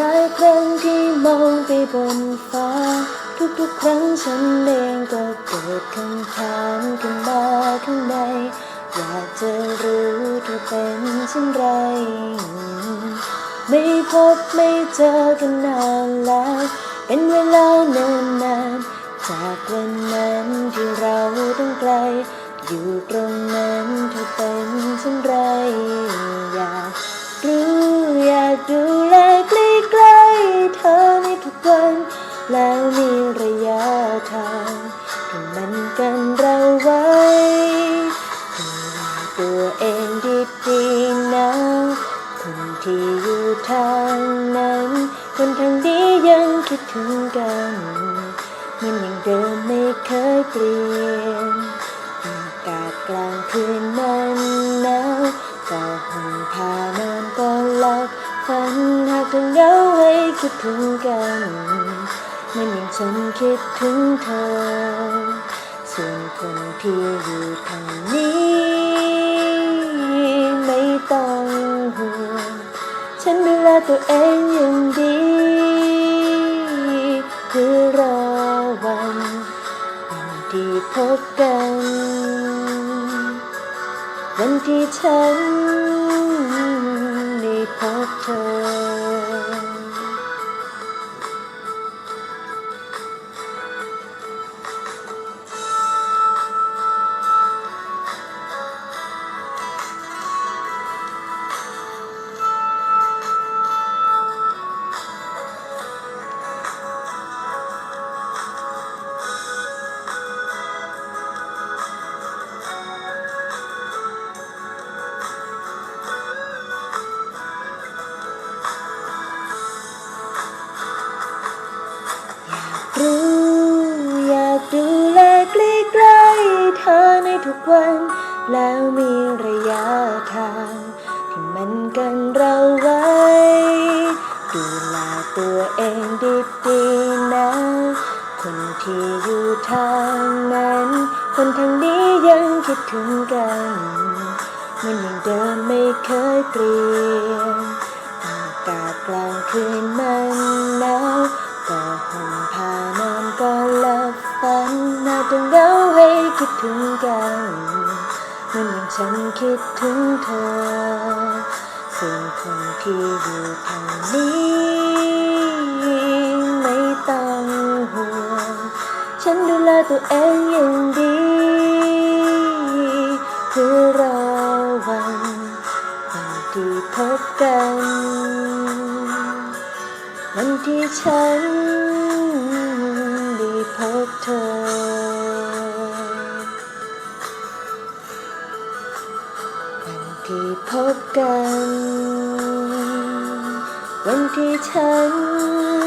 ลายครั้งที่มองไปบนฟ้า ทุกๆครั้งฉันเองก็เกิดคำถามขึ้นมาข้างใน อยากจะรู้เธอเป็นเช่นไร ไม่พบไม่เจอกันนานแล้วเป็นเวลานานนานจากวันนั้นที่เราต้องไกล อยู่ตรงนั้นเธอเป็นเช่นไร อยากรู้อยากดูแล แล้วมีระยะทางที่มันกันเราไว้ดูแลตัวเองดีๆนะ คนที่อยู่ทางนั้น คนทางนี้ยังคิดถึงกันมันยังเดิมไม่เคยเปลี่ยนอากาศกลางคืนมันหนาวก็ห่มผ้านอนก็หลับฝันหากเธอเหงาให้คิดถึงกัน มันยังฉันคิดถึงเธอ ส่วนคนที่อยู่ทางนี้ ไม่ต้องห่วง ฉันดูแลตัวเองอย่างดีเพื่อรอวันวันที่พบกัน วันที่ฉันได้พบเธอ เธอในทุกวัน แล้วมีระยะทาง ที่มันกันเราไว้ ดูแลตัวเองดีๆนะ คนที่อยู่ทางนั้น คนทางนี้ยังคิดถึงกัน มันยังเดิมไม่เคยเปลี่ยนอากาศกลางคืนมัน คิดถึงกันมันยังฉันคิดถึงเธอส่วนคนที่อยู่ทางนี้ ไม่ต้องห่วง ฉันดูแลตัวเองอย่างดีเพื่อรอวันวันที่พบกัน วันที่ฉันได้พบเธอ ที่พบกัน วันที่ฉัน